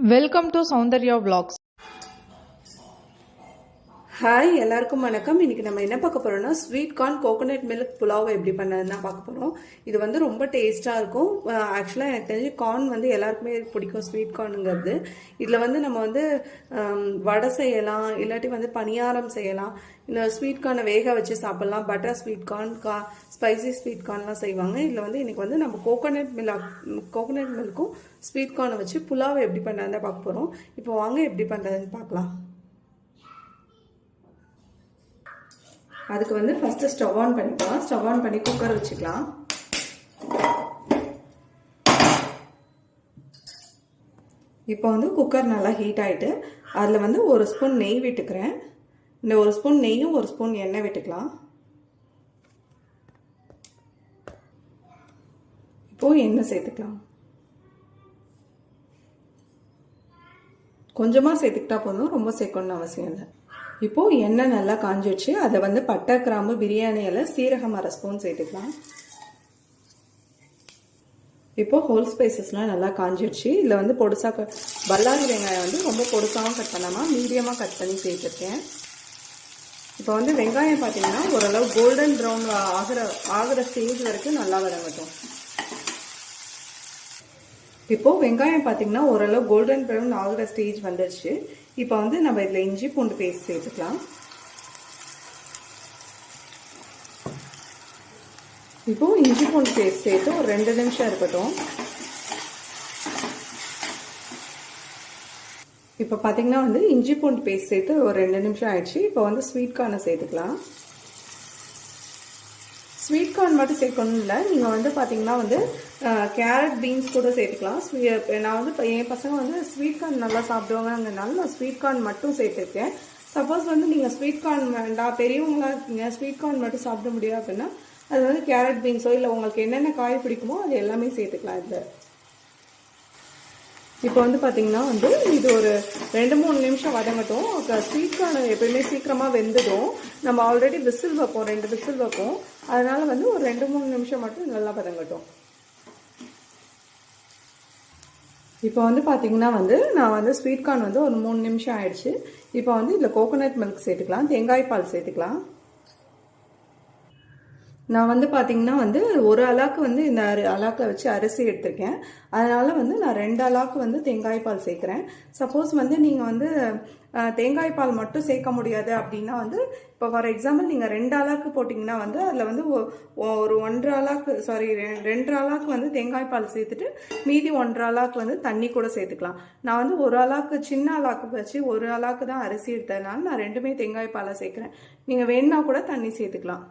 Welcome to Sounder Your Vlogs. Hi எல்லாருக்கும் வணக்கம். இன்றைக்கி நம்ம என்ன பார்க்க போகிறோம்னா ஸ்வீட் கார்ன் கோகோனட் மில்க் புலாவை எப்படி பண்ணதுன்னா பார்க்க போகிறோம் இது வந்து ரொம்ப டேஸ்ட்டாக இருக்கும். ஆக்சுவலாக எனக்கு தெரிஞ்சு கார்ன் வந்து எல்லாருக்குமே பிடிக்கும் ஸ்வீட் கார்னுங்கிறது இதில் வந்து நம்ம வந்து வடை செய்யலாம் இல்லாட்டி வந்து பணியாரம் செய்யலாம். இந்த ஸ்வீட் கார்னை வேக வச்சு சாப்பிட்லாம். பட்டர் ஸ்வீட் கார்ன் கா ஸ்பைசி ஸ்வீட் கார்ன்லாம் செய்வாங்க. இதில் வந்து இன்றைக்கி வந்து நம்ம கோகோனட் மில்க் கோகோனட் மில்க்கும் ஸ்வீட் கார்னை வச்சு புலாவை எப்படி பண்ணதுன்னு தான் பார்க்க போகிறோம் இப்போ வாங்க எப்படி பண்ணுறதுன்னு பார்க்கலாம். அதுக்கு வந்து ஃபஸ்ட்டு ஸ்டவ் ஆன் பண்ணிக்கலாம். ஸ்டவ் ஆன் பண்ணி குக்கர் வச்சுக்கலாம். இப்போ வந்து குக்கர் நல்லா ஹீட் ஆகிட்டு அதில் வந்து ஒரு ஸ்பூன் நெய் விட்டுக்கிறேன். இந்த ஒரு ஸ்பூன் நெய்யும் ஒரு ஸ்பூன் எண்ணெய் விட்டுக்கலாம். இப்போ எண்ணெய் சேர்த்துக்கலாம். கொஞ்சமாக சேர்த்துக்கிட்டா போதும் ரொம்ப சேர்க்கணும்னு அவசியம் இல்லை. இப்போ எண்ணெய் நல்லா காஞ்சிடுச்சு அதை வந்து பட்டை கிராம்பு பிரியாணியில் சீரகம் அரை ஸ்பூன் சேர்த்துக்கலாம். இப்போ ஹோல் ஸ்பைசஸ்லாம் நல்லா காஞ்சிடுச்சு இதில் வந்து பொடுசாக கட் பல்லாரி வெங்காயம் வந்து ரொம்ப பொடுசாகவும் கட் பண்ணாமல் மீடியமாக கட் பண்ணி சேர்த்துருக்கேன். இப்போ வந்து வெங்காயம் பார்த்தீங்கன்னா ஓரளவு கோல்டன் ப்ரௌன் ஆகிற ஆகிற ஸ்டேஜ் வரைக்கும் நல்லா வதங்கட்டும். இப்போது வெங்காயம் பார்த்தீங்கன்னா ஓரளவு கோல்டன் ப்ரௌன் ஆகிற ஸ்டேஜ் வந்துடுச்சு இப்போ வந்து நம்ம இதில் இஞ்சி பூண்டு பேஸ்ட் சேர்த்துக்கலாம். இப்போ இஞ்சி பூண்டு பேஸ்ட் சேர்த்து ஒரு ரெண்டு நிமிஷம் இருக்கட்டும். இப்போ பார்த்தீங்கன்னா வந்து இஞ்சி பூண்டு பேஸ்ட் சேர்த்து ஒரு ரெண்டு நிமிஷம் ஆயிடுச்சு. இப்போ வந்து ஸ்வீட் கார்னை சேர்த்துக்கலாம். ஸ்வீட் கார்ன் மட்டும் சேர்க்கணும் இல்லை. நீங்கள் வந்து பார்த்தீங்கன்னா வந்து கேரட் பீன்ஸ் கூட சேர்த்துக்கலாம். ஸ்வீ- நான் வந்து இப்போ என் பசங்க வந்து ஸ்வீட் கார்ன் நல்லா சாப்பிடுவாங்கங்கிறனால நான் ஸ்வீட் கார்ன் மட்டும் சேர்த்துருக்கேன். சப்போஸ் வந்து நீங்கள் ஸ்வீட் கார்ன் வேண்டாம் பெரியவங்களாக இருக்கீங்க ஸ்வீட் கார்ன் மட்டும் சாப்பிட முடியாது அப்படின்னா அது வந்து கேரட் பீன்ஸோ இல்லை உங்களுக்கு என்னென்ன காய் பிடிக்குமோ அது எல்லாமே சேர்த்துக்கலாம் இதில். இப்போ வந்து பார்த்தீங்கன்னா வந்து இது ஒரு ரெண்டு மூணு நிமிஷம் வதங்கட்டும். ஸ்வீட் எப்பயுமே சீக்கிரமாக வெந்துடும். நம்ம ஆல்ரெடி விசில் வைப்போம் ரெண்டு விசில் வைப்போம். அதனால் வந்து ஒரு ரெண்டு மூணு நிமிஷம் மட்டும் நல்லா வதங்கட்டும். இப்போ வந்து பார்த்தீங்கன்னா வந்து நான் வந்து ஸ்வீட் கார்ன் வந்து ஒரு மூணு நிமிஷம் ஆயிடுச்சு. இப்போ வந்து இதில் கோகோனட் மில்க் சேர்த்துக்கலாம் தேங்காய் பால் சேர்த்துக்கலாம். நான் வந்து பார்த்தீங்கன்னா வந்து ஒரு அலாக்கு வந்து இந்த அரி அலாக்கை வச்சு அரிசி எடுத்திருக்கேன். அதனால் வந்து நான் ரெண்டு அலாக்கு வந்து தேங்காய் பால் சேர்க்குறேன். சப்போஸ் வந்து நீங்கள் வந்து தேங்காய் பால் மட்டும் சேர்க்க முடியாது அப்படின்னா வந்து இப்போ ஃபார் எக்ஸாம்பிள் நீங்கள் ரெண்டு அலாக்கு போட்டிங்கன்னா வந்து அதில் வந்து ஒரு ஒன்றரை அலாக்கு சாரி ரெண்டு அலாக்கு வந்து தேங்காய் பால் சேர்த்துட்டு மீதி ஒன்றரை அலாக்கு வந்து தண்ணி கூட சேர்த்துக்கலாம். நான் வந்து ஒரு அலாக்கு சின்ன அலாக்கு வச்சு ஒரு அலாக்கு தான் அரிசி எடுத்ததுனால நான் ரெண்டுமே தேங்காய் பாலை சேர்க்குறேன். நீங்கள் வேணுன்னா கூட தண்ணி சேர்த்துக்கலாம்.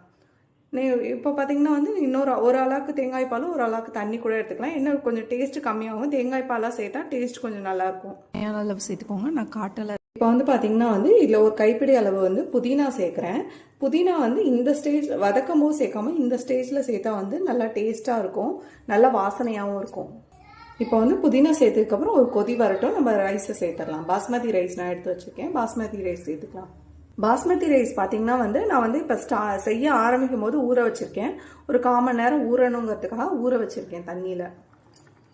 இப்போ பார்த்தீங்கன்னா வந்து இன்னொரு ஒரு அளாக்கு தேங்காய் பாலும் ஒரு அளாக்கு தண்ணி கூட எடுத்துக்கலாம். இன்னும் கொஞ்சம் டேஸ்ட் கம்மியாகும். தேங்காய் பாலாக சேர்த்தா டேஸ்ட் கொஞ்சம் நல்லாயிருக்கும். தேவையான அளவு சேர்த்துக்கோங்க. நான் காட்டலை. இப்போ வந்து பார்த்தீங்கன்னா வந்து இதில் ஒரு கைப்பிடி அளவு வந்து புதினா சேர்க்குறேன். புதினா வந்து இந்த ஸ்டேஜ் வதக்கும் போது சேர்க்காம இந்த ஸ்டேஜில் சேர்த்தா வந்து நல்லா டேஸ்ட்டாக இருக்கும். நல்ல வாசனையாகவும் இருக்கும். இப்போ வந்து புதினா சேர்த்ததுக்கப்புறம் ஒரு கொதி வரட்டும். நம்ம ரைஸை சேர்த்துடலாம். பாஸ்மதி ரைஸ் நான் எடுத்து வச்சுருக்கேன். பாஸ்மதி ரைஸ் சேர்த்துக்கலாம். பாஸ்மதி ரைஸ் பார்த்தீங்கன்னா வந்து நான் வந்து இப்போ ஸ்டா செய்ய ஆரம்பிக்கும் போது ஊற வச்சுருக்கேன். ஒரு கால் மணி நேரம் ஊறணுங்கிறதுக்காக ஊற வச்சுருக்கேன் தண்ணியில்.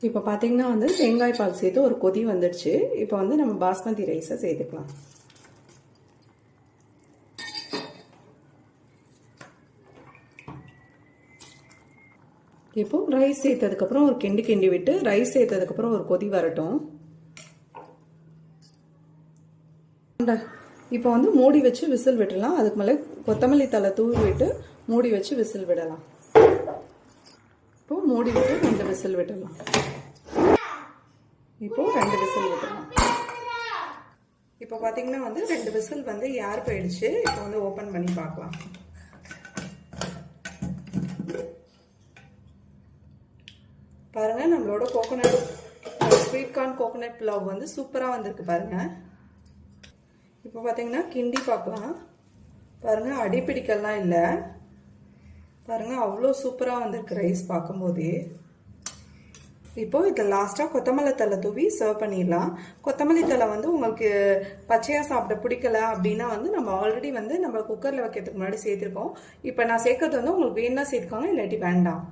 இப்போ பார்த்தீங்கன்னா வந்து தேங்காய் பால் சேர்த்து ஒரு கொதி வந்துடுச்சு. இப்போ வந்து நம்ம பாஸ்மதி ரைஸை சேர்த்துக்கலாம். இப்போ ரைஸ் சேர்த்ததுக்கப்புறம் ஒரு கிண்டி கிண்டி விட்டு ரைஸ் சேர்த்ததுக்கப்புறம் ஒரு கொதி வரட்டும். இப்போ வந்து மூடி வச்சு விசில் விடலாம். அதுக்கு மேலே கொத்தமல்லி தலை தூவி விட்டு மூடி வச்சு விசில் விடலாம். இப்போ மூடி விட்டு ரெண்டு விசில் விடலாம். இப்போ ரெண்டு விசில் விடலாம். இப்போ பார்த்தீங்கன்னா வந்து ரெண்டு விசில் வந்து ஏர் போயிடுச்சு. இப்போ வந்து ஓப்பன் பண்ணி பார்க்கலாம். பாருங்க நம்மளோட coconut sweet corn coconut pulao வந்து சூப்பராக வந்திருக்கு பாருங்கள் இப்போ பார்த்தீங்கன்னா கிண்டி பார்க்கலாம் பாருங்கள் அடிப்பிடிக்கலாம் இல்லை. பாருங்கள் அவ்வளோ சூப்பராக வந்திருக்கு ரைஸ் பார்க்கும்போதே இப்போது இதில் லாஸ்ட்டாக கொத்தமல்லி தலை தூவி சர்வ் பண்ணிடலாம். கொத்தமல்லி தலை வந்து உங்களுக்கு பச்சையாக சாப்பிட பிடிக்கல அப்படின்னா வந்து நம்ம ஆல்ரெடி வந்து நம்ம குக்கரில் வைக்கிறதுக்கு முன்னாடி சேர்த்துருக்கோம். இப்போ நான் சேர்க்கறது வந்து உங்களுக்கு வேணா சேர்த்துக்கோங்க இல்லாட்டி வேண்டாம்.